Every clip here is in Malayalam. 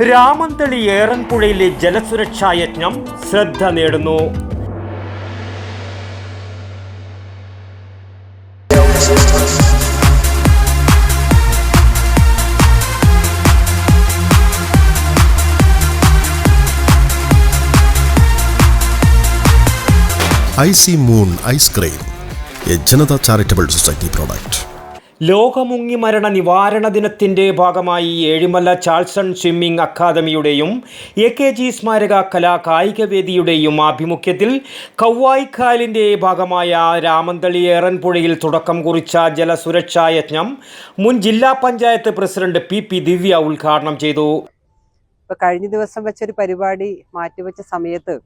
രാമന്തളി ഏറൻപുഴയിലെ ജലസുരക്ഷാ യജ്ഞം ശ്രദ്ധ നേടുന്നു. I C moon ice cream A Janata charitable society product. ലോകമുങ്ങി മരണ നിവാരണ ദിനത്തിന്റെ ഭാഗമായി ഏഴിമല ചാൾസൺ സ്വിമ്മിംഗ് അക്കാദമിയുടെയും എ കെ ജി സ്മാരക കലാ കായികവേദിയുടെയും ആഭിമുഖ്യത്തിൽ കവ്വായിക്കാലിന്റെ ഭാഗമായ രാമന്തളി ഏറൻപുഴയിൽ തുടക്കം കുറിച്ച ജലസുരക്ഷാ യജ്ഞം മുൻ ജില്ലാ panchayat president P P Divya ഉദ്ഘാടനം ചെയ്തു. കഴിഞ്ഞ ദിവസം വെച്ചൊരു പരിപാടി മാറ്റിവെച്ച സമയത്ത്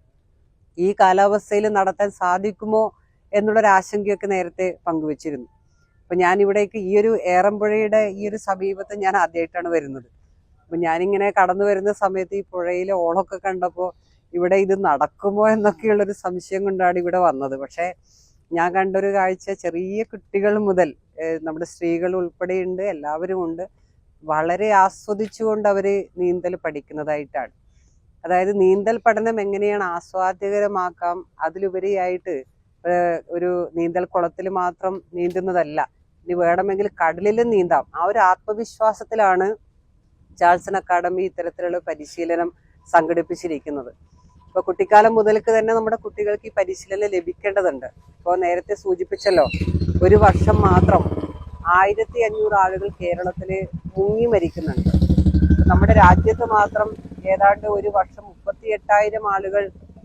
ഈ കാലാവസ്ഥയിൽ നടത്താൻ സാധിക്കുമോ എന്നുള്ളൊരു ആശങ്കയൊക്കെ നേരത്തെ പങ്കുവച്ചിരുന്നു. അപ്പൊ ഞാൻ ഇവിടേക്ക് ഈ ഒരു ഏറമ്പുഴയുടെ ഈ ഒരു സമീപത്ത് ഞാൻ ആദ്യമായിട്ടാണ് വരുന്നത്. അപ്പൊ ഞാനിങ്ങനെ കടന്നു വരുന്ന സമയത്ത് ഈ പുഴയിലെ ഓളൊക്കെ കണ്ടപ്പോൾ ഇവിടെ ഇത് നടക്കുമോ എന്നൊക്കെയുള്ളൊരു സംശയം കൊണ്ടാണ് ഇവിടെ വന്നത്. പക്ഷേ ഞാൻ കണ്ടൊരു കാഴ്ച ചെറിയ കുട്ടികൾ മുതൽ നമ്മുടെ സ്ത്രീകൾ ഉൾപ്പെടെയുണ്ട് എല്ലാവരും ഉണ്ട്. വളരെ ആസ്വദിച്ചുകൊണ്ട് അവർ നീന്തൽ പഠിക്കുന്നതായിട്ടാണ്. അതായത് നീന്തൽ പഠനം എങ്ങനെയാണ് ആസ്വാദ്യകരമാക്കാം അതിലുപരിയായിട്ട് ഒരു നീന്തൽ കുളത്തിൽ മാത്രം നീന്തുന്നതല്ല ഇനി വേണമെങ്കിൽ കടലിലും നീന്താം. ആ ഒരു ആത്മവിശ്വാസത്തിലാണ് ചാൾസൺ അക്കാഡമി ഇത്തരത്തിലുള്ള പരിശീലനം സംഘടിപ്പിച്ചിരിക്കുന്നത്. ഇപ്പൊ കുട്ടിക്കാലം മുതൽക്ക് തന്നെ നമ്മുടെ കുട്ടികൾക്ക് ഈ പരിശീലനം ലഭിക്കേണ്ടതുണ്ട്. ഇപ്പോൾ നേരത്തെ സൂചിപ്പിച്ചല്ലോ ഒരു വർഷം മാത്രം ആയിരത്തി അഞ്ഞൂറ് ആളുകൾ കേരളത്തിൽ മുങ്ങി മരിക്കുന്നുണ്ട്. നമ്മുടെ രാജ്യത്ത് മാത്രം ഏതാണ്ട് ഒരു വർഷം മുപ്പത്തി എട്ടായിരം ആളുകൾ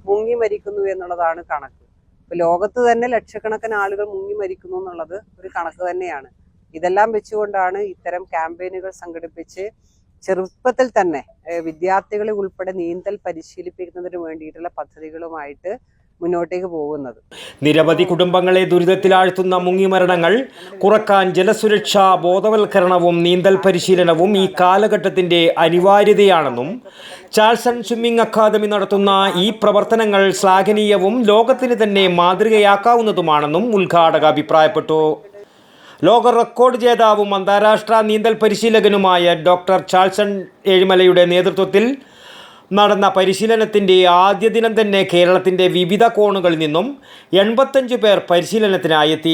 മുങ്ങി മരിക്കുന്നു എന്നുള്ളതാണ് കണക്ക്. ഇപ്പൊ ലോകത്ത് തന്നെ ലക്ഷക്കണക്കിന് ആളുകൾ മുങ്ങി മരിക്കുന്നു എന്നുള്ളത് ഒരു കണക്ക് തന്നെയാണ്. ഇതെല്ലാം വെച്ചുകൊണ്ടാണ് ഇത്തരം ക്യാമ്പയിനുകൾ സംഘടിപ്പിച്ച് ചെറുപ്പത്തിൽ തന്നെ വിദ്യാർത്ഥികളെ ഉൾപ്പെടെ നീന്തൽ പരിശീലിപ്പിക്കുന്നതിന് വേണ്ടിയിട്ടുള്ള പദ്ധതികളുമായിട്ട് മുന്നോട്ടേക്ക് പോകുന്നത്. നിരവധി കുടുംബങ്ങളെ ദുരിതത്തിലാഴ്ത്തുന്ന മുങ്ങിമരണങ്ങൾ കുറയ്ക്കാൻ ജലസുരക്ഷാ ബോധവൽക്കരണവും നീന്തൽ പരിശീലനവും ഈ കാലഘട്ടത്തിന്റെ അനിവാര്യതയാണെന്നും ചാൾസൺ സ്വിമ്മിംഗ് അക്കാദമി നടത്തുന്ന ഈ പ്രവർത്തനങ്ങൾ ശ്ലാഘനീയവും ലോകത്തിന് തന്നെ മാതൃകയാക്കാവുന്നതുമാണെന്നും ഉദ്ഘാടക അഭിപ്രായപ്പെട്ടു ലോക റെക്കോർഡ് ജേതാവും അന്താരാഷ്ട്ര നീന്തൽ പരിശീലകനുമായ ഡോക്ടർ ചാൾസൺ ഏഴിമലയുടെ നേതൃത്വത്തിൽ നടന്ന പരിശീലനത്തിന്റെ ആദ്യ ദിനം തന്നെ കേരളത്തിന്റെ വിവിധ കോണുകളിൽ നിന്നും എൺപത്തഞ്ച് പേർ പരിശീലനത്തിനായി എത്തി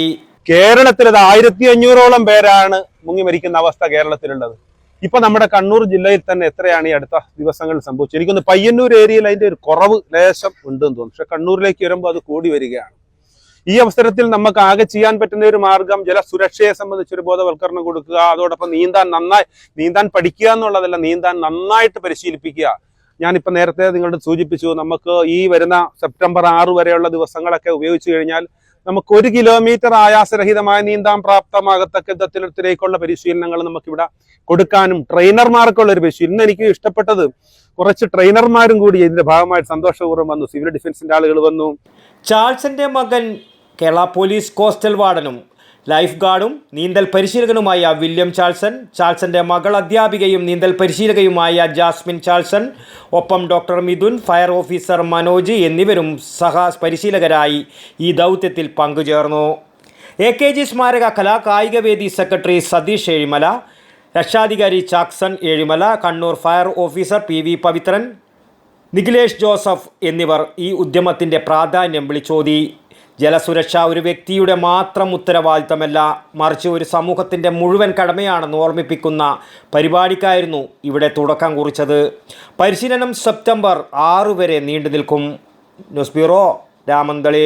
കേരളത്തിൽ അത് ആയിരത്തി അഞ്ഞൂറോളം പേരാണ് മുങ്ങി മരിക്കുന്ന അവസ്ഥ കേരളത്തിലുള്ളത്. ഇപ്പൊ നമ്മുടെ കണ്ണൂർ ജില്ലയിൽ തന്നെ എത്രയാണ് ഈ അടുത്ത ദിവസങ്ങളിൽ സംഭവിച്ചത്? എനിക്കൊന്ന് പയ്യന്നൂർ ഏരിയയിൽ അതിന്റെ ഒരു കുറവ് ലേശം ഉണ്ടെന്ന് തോന്നുന്നു. പക്ഷെ കണ്ണൂരിലേക്ക് വരുമ്പോൾ അത് കൂടി വരികയാണ്. ഈ അവസരത്തിൽ നമുക്ക് ആകെ ചെയ്യാൻ പറ്റുന്ന ഒരു മാർഗം ജലസുരക്ഷയെ സംബന്ധിച്ച് ഒരു ബോധവൽക്കരണം കൊടുക്കുക അതോടൊപ്പം നീന്താൻ നന്നായി നീന്താൻ പഠിക്കുക എന്നുള്ളതല്ല നീന്താൻ നന്നായിട്ട് പരിശീലിപ്പിക്കുക. ഞാനിപ്പോൾ നേരത്തെ നിങ്ങളോട് സൂചിപ്പിച്ചു നമുക്ക് ഈ വരുന്ന സെപ്റ്റംബർ ആറ് വരെയുള്ള ദിവസങ്ങളൊക്കെ ഉപയോഗിച്ചു കഴിഞ്ഞാൽ നമുക്ക് ഒരു കിലോമീറ്റർ ആയാസരഹിതമായി നീന്താൻ പ്രാപ്തമാകത്തക്ക വിധത്തിലേക്കുള്ള പരിശീലനങ്ങൾ നമുക്കിവിടെ കൊടുക്കാനും ട്രെയിനർമാർക്കുള്ള ഒരു പരിശീലനം. ഇന്ന് എനിക്ക് ഇഷ്ടപ്പെട്ടത് കുറച്ച് ട്രെയിനർമാരും കൂടി ഇതിന്റെ ഭാഗമായിട്ട് സന്തോഷപൂർവം വന്നു. സിവിൽ ഡിഫൻസിന്റെ ആളുകൾ വന്നു. ചാൾസിന്റെ മകൻ കേരള പോലീസ് കോസ്റ്റൽ വാർഡനും ലൈഫ് ഗാർഡും നീന്തൽ പരിശീലകനുമായ വില്യം ചാൾസൺ ചാൾസന്റെ മകൾ അധ്യാപികയും നീന്തൽ പരിശീലകയുമായ ജാസ്മിൻ ചാൾസൺ ഒപ്പം doctor Mithun fire officer Manoj എന്നിവരും സഹ പരിശീലകരായി ഈ ദൗത്യത്തിൽ പങ്കുചേർന്നു. എ കെ ജി സ്മാരക കലാ കായികവേദി സെക്രട്ടറി സതീഷ് ഏഴിമല രക്ഷാധികാരി ചാക്സൺ Ezhimala Kannur fire officer P V Pavithran Nikhilesh Joseph എന്നിവർ ഈ ഉദ്യമത്തിന്റെ പ്രാധാന്യം വിളിച്ചോതി. ജലസുരക്ഷ ഒരു വ്യക്തിയുടെ മാത്രം ഉത്തരവാദിത്തമല്ല മറിച്ച് ഒരു സമൂഹത്തിന്റെ മുഴുവൻ കടമയാണെന്ന് ഓർമ്മിപ്പിക്കുന്ന പരിപാടിക്കായിരുന്നു ഇവിടെ തുടക്കം കുറിച്ചത്. പരിശീലനം സെപ്റ്റംബർ ആറ് വരെ നീണ്ടു നിൽക്കും news bureau Ramanthali